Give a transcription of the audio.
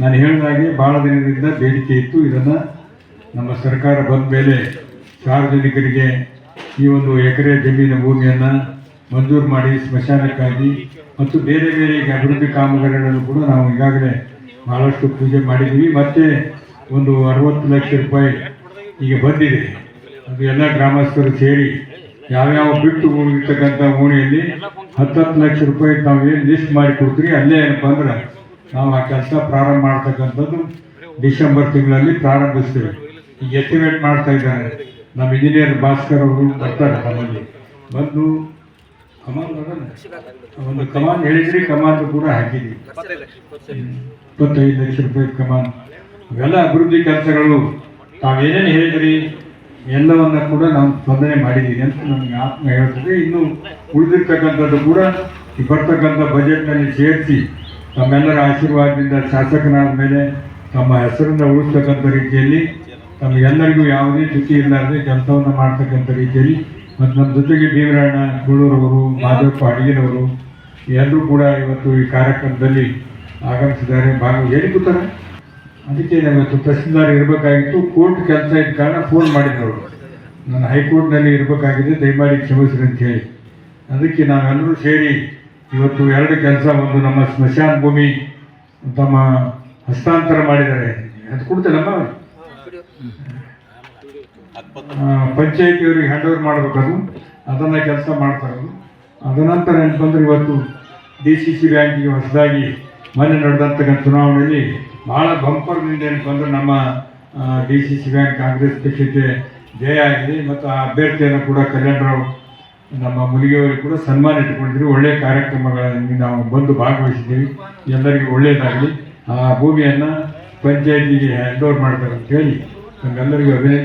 ನಾನು ಹೇಳಿದಾಗೆ ಭಾಳ ದಿನದಿಂದ ಬೇಡಿಕೆ ಇತ್ತು. ಇದನ್ನು ನಮ್ಮ ಸರ್ಕಾರ ಬಂದ ಮೇಲೆ ಸಾರ್ವಜನಿಕರಿಗೆ ಈ ಒಂದು ಎಕರೆ ಜಮೀನ ಭೂಮಿಯನ್ನು ಮಂಜೂರು ಮಾಡಿ ಸ್ಮಶಾನಕ್ಕಾಗಿ ಮತ್ತು ಬೇರೆ ಬೇರೆ ಅಭಿವೃದ್ಧಿ ಕಾಮಗಾರಿಗಳನ್ನು ಕೂಡ ನಾವು ಈಗಾಗಲೇ ಭಾಳಷ್ಟು ಪೂಜೆ ಮಾಡಿದ್ದೀವಿ. ಮತ್ತು ಒಂದು ಅರವತ್ತು ಲಕ್ಷ ರೂಪಾಯಿ ಈಗ ಬಂದಿದೆ. ಅದು ಎಲ್ಲ ಗ್ರಾಮಸ್ಥರು ಸೇರಿ ಯಾವ್ಯಾವ ಬಿಟ್ಟು ಹೋಗಿರ್ತಕ್ಕಂಥ ಓಣಿಯಲ್ಲಿ ಹತ್ತತ್ತು ಲಕ್ಷ ರೂಪಾಯಿ ನಾವು ಏನು ಲಿಸ್ಟ್ ಮಾಡಿ ಕೊಡ್ತೀರಿ, ಅಲ್ಲೇ ಏನಪ್ಪ ಅಂದ್ರೆ ನಾವು ಆ ಕೆಲಸ ಪ್ರಾರಂಭ ಮಾಡ್ತಕ್ಕಂಥದ್ದು ಡಿಸೆಂಬರ್ ತಿಂಗಳಲ್ಲಿ ಪ್ರಾರಂಭಿಸ್ತೇವೆ. ಈಗ ಎಸ್ಟಿಮೇಟ್ ಮಾಡ್ತಾ ಇದ್ದಾರೆ. ನಮ್ಮ ಇಂಜಿನಿಯರ್ ಭಾಸ್ಕರ್ ಅವರು ಬರ್ತಾರೆ ನಮ್ಮಲ್ಲಿ. ಬಂದು ಕಮಾನ್ ಒಂದು ಕಮಾನ್ ಹೇಳಿದ್ರಿ ಕಮಾನ್ ಕೂಡ ಹಾಕಿದ್ವಿ. ಇಪ್ಪತ್ತೈದು ಲಕ್ಷ ರೂಪಾಯಿ ಕಮಾನ್ ಅವೆಲ್ಲ ಅಭಿವೃದ್ಧಿ ಕೆಲಸಗಳು. ತಾವೇನೇನು ಹೇಳಿದ್ರಿ? ಎಲ್ಲವನ್ನ ಕೂಡ ನಾವು ಸ್ಪಂದನೆ ಮಾಡಿದ್ದೀನಿ ಅಂತ ನಮಗೆ ಆತ್ಮ ಹೇಳ್ತದೆ. ಇನ್ನು ಉಳಿದಿರ್ತಕ್ಕಂಥದ್ದು ಕೂಡ ಬರ್ತಕ್ಕಂಥ ಬಜೆಟ್ನಲ್ಲಿ ಸೇರಿಸಿ ತಮ್ಮೆಲ್ಲರ ಆಶೀರ್ವಾದದಿಂದ ಶಾಸಕನಾದ ಮೇಲೆ ತಮ್ಮ ಹೆಸರನ್ನ ಉಳಿಸ್ತಕ್ಕಂಥ ರೀತಿಯಲ್ಲಿ ತಮಗೆಲ್ಲರಿಗೂ ಯಾವುದೇ ಚ್ಯುತಿ ಇರಲಾರದೆ ಕೆಲಸವನ್ನು ಮಾಡ್ತಕ್ಕಂಥ ರೀತಿಯಲ್ಲಿ ಮತ್ತು ನಮ್ಮ ಜೊತೆಗೆ ದೇವರಾಯಣ ಗೂಳೂರವರು ಮಾಧವಪ್ಪ ಅಡಿಗೆರವರು ಎಲ್ಲರೂ ಕೂಡ ಇವತ್ತು ಈ ಕಾರ್ಯಕ್ರಮದಲ್ಲಿ ಆಗಮಿಸಿದ್ದಾರೆ. ಭಾಗ ಹೇಳಿ ಕೂತಾರೆ ಅದಕ್ಕೆ ಇವತ್ತು ತಹಸೀಲ್ದಾರ್ ಇರಬೇಕಾಗಿತ್ತು. ಕೋರ್ಟ್ ಕೆಲಸ ಇದ್ದ ಕಾರಣ ಫೋನ್ ಮಾಡಿದ್ರು. ನಾನು ಹೈಕೋರ್ಟ್ನಲ್ಲಿ ಇರಬೇಕಾಗಿದೆ, ದಯಮಾಡಿ ಕ್ಷಮಿಸ್ರಿ ಅಂತ ಹೇಳಿ. ಅದಕ್ಕೆ ನಾವೆಲ್ಲರೂ ಸೇರಿ ಇವತ್ತು ಎರಡು ಕೆಲಸ, ಒಂದು ನಮ್ಮ ಸ್ಮಶಾನ ಭೂಮಿ ತಮ್ಮ ಹಸ್ತಾಂತರ ಮಾಡಿದ್ದಾರೆ. ಅದು ಕೊಡ್ತೇನಮ್ಮ? ಪಂಚಾಯತಿಯವರಿಗೆ ಹ್ಯಾಂಡ್ ಓವರ್ ಮಾಡಬೇಕದು ಅದನ್ನು ಕೆಲಸ ಮಾಡ್ತಾರೆ ಅದನಂತರ ಏನಪ್ಪ ಅಂದ್ರೆ ಇವತ್ತು ಡಿ ಸಿ ಸಿ ಬ್ಯಾಂಕಿಗೆ ಹೊಸದಾಗಿ ಮೊನ್ನೆ ನಡೆದಂತಕ್ಕಂಥ ಚುನಾವಣೆಯಲ್ಲಿ ಭಾಳ ಬಂಪರ್ನಿಂದ ಏನಪ್ಪ ಅಂದ್ರೆ ನಮ್ಮ D C C bank Congress ಪಕ್ಷಕ್ಕೆ ಜಯ ಆಗಿದೆ. ಮತ್ತು ಆ ಅಭ್ಯರ್ಥಿಯನ್ನು ಕೂಡ ಕಲ್ಯಾಣರಾವ್ ನಮ್ಮ ಮುಲಿಗೆಯವರು ಕೂಡ ಸನ್ಮಾನ ಇಟ್ಕೊಂಡಿದ್ರು ಒಳ್ಳೆಯ ಕಾರ್ಯಕ್ರಮಗಳಲ್ಲಿ ನಾವು ಬಂದು ಭಾಗವಹಿಸಿದ್ದೀವಿ. ಎಲ್ಲರಿಗೂ ಒಳ್ಳೆಯದಾಗಲಿ. ಆ ಭೂಮಿಯನ್ನು ಪಂಚಾಯತಿಗೆ ಹ್ಯಾಂಡ್ ಓವರ್ ಮಾಡ್ತಾರೆ ಅಂತೇಳಿ ನಮ್ಮೆಲ್ಲರಿಗೂ ಅಭಿನಂದನೆ.